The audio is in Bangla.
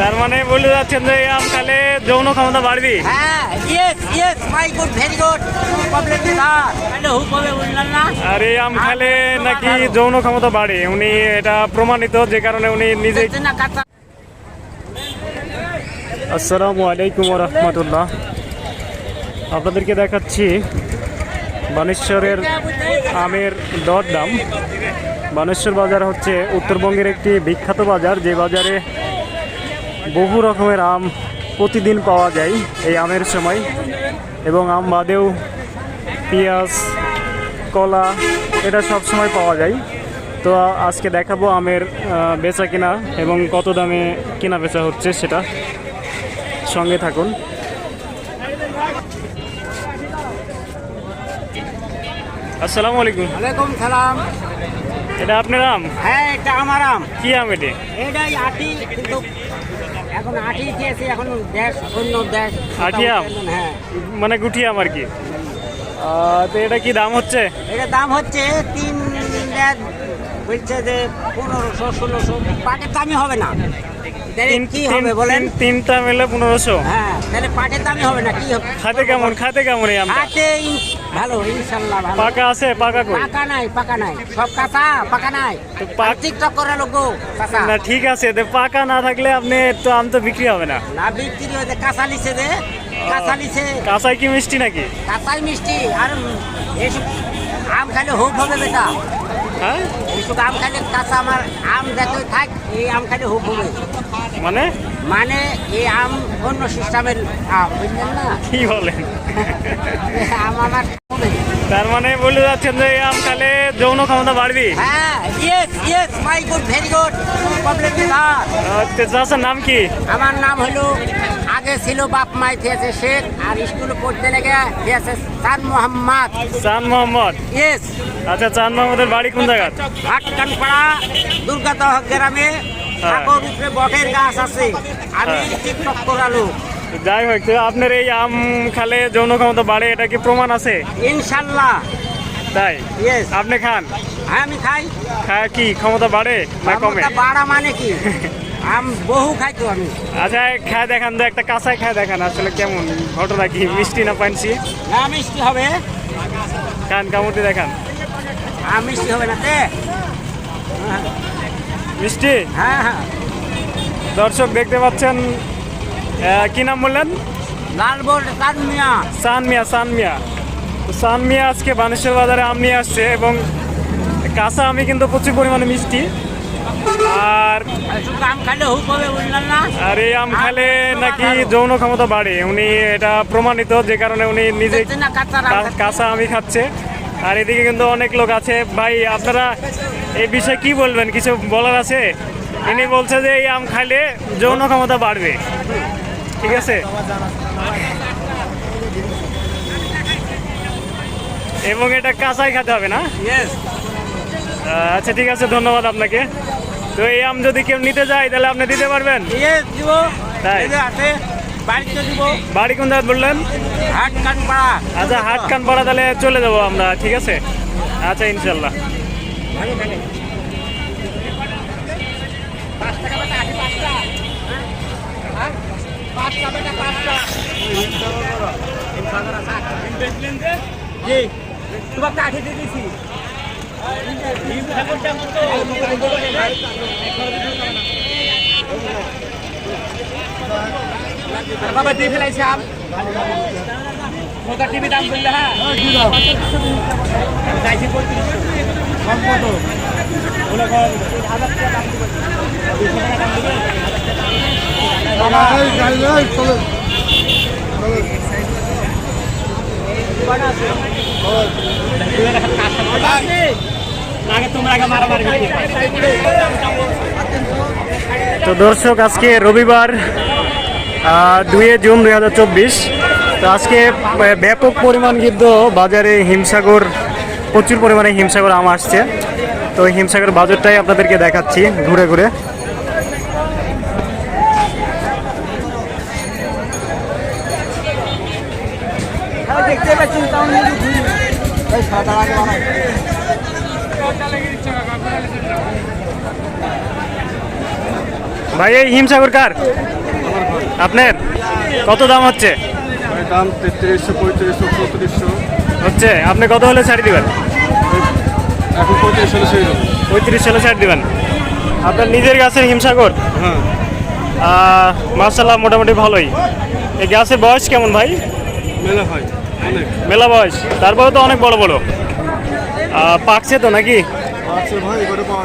তার মানে বলে যাচ্ছেন যে আম খালে যৌন ক্ষমতা বাড়বি? হ্যাঁ yes yes my good very good problem না তাহলে হুক হবে না আর এই আম খালে নাকি যৌন ক্ষমতা বাড়ে? উনি এটা প্রমাণিত যে কারণে উনি নিজে আসসালামু আলাইকুম রহমতুল্লাহ। আপনাদেরকে দেখাচ্ছি বানেশ্বরের আমের দর দাম বানেশ্বর বাজার হচ্ছে উত্তরবঙ্গের একটি বিখ্যাত বাজার যে বাজারে বহু রকমের আম প্রতিদিন পাওয়া যায় এই আমের সময়। এবং আম বাদেও পেঁয়াজ কলা এটা সব সময় পাওয়া যায়। তো আজকে দেখাবো আমের বেচা কিনা এবং কত দামে কেনা বেচা হচ্ছে সেটা। সঙ্গে থাকুন। আসসালামু আলাইকুম। ওয়ালাইকুম সালাম। এটা আপনার আম? হ্যাঁ এটা আমার আম। কি আম এটি? এটাই আটি কিন্তু এখন আটি খেয়েছি এখন দেশ অন্য দেশ। আটিয়াম হ্যাঁ। মানে গুটিয়াম আর কি? তো এটা কি দাম হচ্ছে? এটা দাম হচ্ছে তিন ব্যাগ বলছে যে পনেরোশো ষোলোশো। পাটের দামই হবে না। কি হবে বলেন? তিন- তিনটা মিলে পনেরোশো। হ্যাঁ তাহলে পাটের দামই হবে না কি হবে? খাতে কেমন খাতে কেমন এই আমটা? হাতে ভালো ইনশাল্লাহ ভালো। পাকা আছে পাকা কই? পাকা নাই পাকা নাই। সব কাঁচা পাকা নাই। তো পাক- টিকটক করে লোক কাঁচা। না ঠিক আছে তো পাকা না থাকলে আপনি তো আম তো বিক্রি হবে না। না বিক্রি হয়েছে কাঁচা লিছে দে কাঁচা লিছে কাঁচাই কি মিষ্টি নাকি? কাঁচাই মিষ্টি আর আম খাইলে হোপ হবে বেটা। হ্যাঁ? এইসব আম খাইলে কাঁচা আমার আম দেখে থাক এই আম খাইলে হোপ হবে। মানে? মানে এই আম অন্য সিস্টেমের আম বুঝলেন না? কি বলেন? আম আমার। তার মানে বলে যাচ্ছেন যে আম খালে যৌন ক্ষমতা বাড়বি? হ্যাঁ yes yes my good very good আচ্ছা চাচার নাম কি? আমার নাম হলো আগে ছিল বাপ মাই থিয়েছে শেখ আর স্কুলে পড়তে লেগে থিয়েছে সান মোহাম্মদ। চাঁদ মোহাম্মদ? ইয়েস আচ্ছা চাঁদ মোহাম্মদের বাড়ি কোন জায়গা হাটকানপাড়া দুর্গাদহ গ্রামে। সাগর উপরে বটের গাছ আছে। আমি হ্যাঁ। করালো যাই হোক আপনার এই আম খালে যৌন ক্ষমতা বাড়ে এটা কি প্রমাণ আছে? ইনশাল্লাহ। তাই? আপনি খান? হ্যাঁ আমি খাই। খায় কি? ক্ষমতা বাড়ে না কমে? বাড়া মানে কি? আম বহু খাই তো আমি। আচ্ছা খায় দেখান তো একটা কাঁচায় খায় দেখান আসলে কেমন? ঘটনা কি? মিষ্টি না পানছি না মিষ্টি হবে। খান কামড়তে দেখান। আম মিষ্টি হবে না তে। মিষ্টি? হ্যাঁ হ্যাঁ। দর্শক দেখতে পাচ্ছেন কি নাম বললেন? লাল বোর্ড কান সান মিয়া সান মিয়া। তো সান মিয়া আজকে বানেশ্বর বাজারে আম নিয়ে আসছে এবং কাঁচা আমি কিন্তু প্রচুর পরিমাণে মিষ্টি। আর আর এই আম খালে নাকি যৌন ক্ষমতা বাড়ে? উনি এটা প্রমাণিত যে কারণে উনি নিজে কাঁচা আমি খাচ্ছে। আর এদিকে কিন্তু অনেক লোক আছে। ভাই আপনারা এই বিষয়ে কি বলবেন? কিছু বলার আছে? ইনি বলছে যে এই আম খাইলে যৌন ক্ষমতা বাড়বে। ঠিক আছে? এবং এটা কাঁচাই খেতে হবে না? আচ্ছা ঠিক আছে ধন্যবাদ আপনাকে। তো এই আম যদি কেউ নিতে যায় তাহলে আপনি দিতে পারবেন? তাই? বাড়ি কোন জায়গায় বললেন আচ্ছা হাট কান পাড়া তাহলে চলে যাব আমরা ঠিক আছে? আচ্ছা ইনশাল্লাহ। তোমার কাঠি দিয়ে দিছি। বাবা দিয়ে ফেলাইছি আম মোটা টিভি দাম বললে হ্যাঁ। আগে তোমরা আগে তো দর্শক, আজকে রবিবার দুয়ে জুন দুই হাজার চব্বিশ। তো আজকে ব্যাপক পরিমাণ কিন্তু বাজারে হিমসাগর, প্রচুর পরিমাণে হিমসাগর আম আসছে। তো হিমসাগর বাজারটাই আপনাদেরকে দেখাচ্ছি ঘুরে ঘুরে। ভাই, এই হিমসাগর কার? আপনার? কত দাম হচ্ছে? দাম তেত্রিশশো পঁয়ত্রিশশো চৌত্রিশশো। হচ্ছে। আপনি কত হলে ছাড়ি দিবেন? এখন পঁয়ত্রিশ হলে সেই দাম পঁয়ত্রিশ হলে ছাড় দিবেন। আপনার নিজের গাছের হিমসাগর? হ্যাঁ। মার্শাল্লাহ মোটামুটি ভালোই। এই গাছের বয়স কেমন ভাই? মেলা অনেক। মেলা বয়স। তারপরে তো অনেক বড় বড়। পাকছে তো নাকি? আচ্ছা ভাই পাওয়া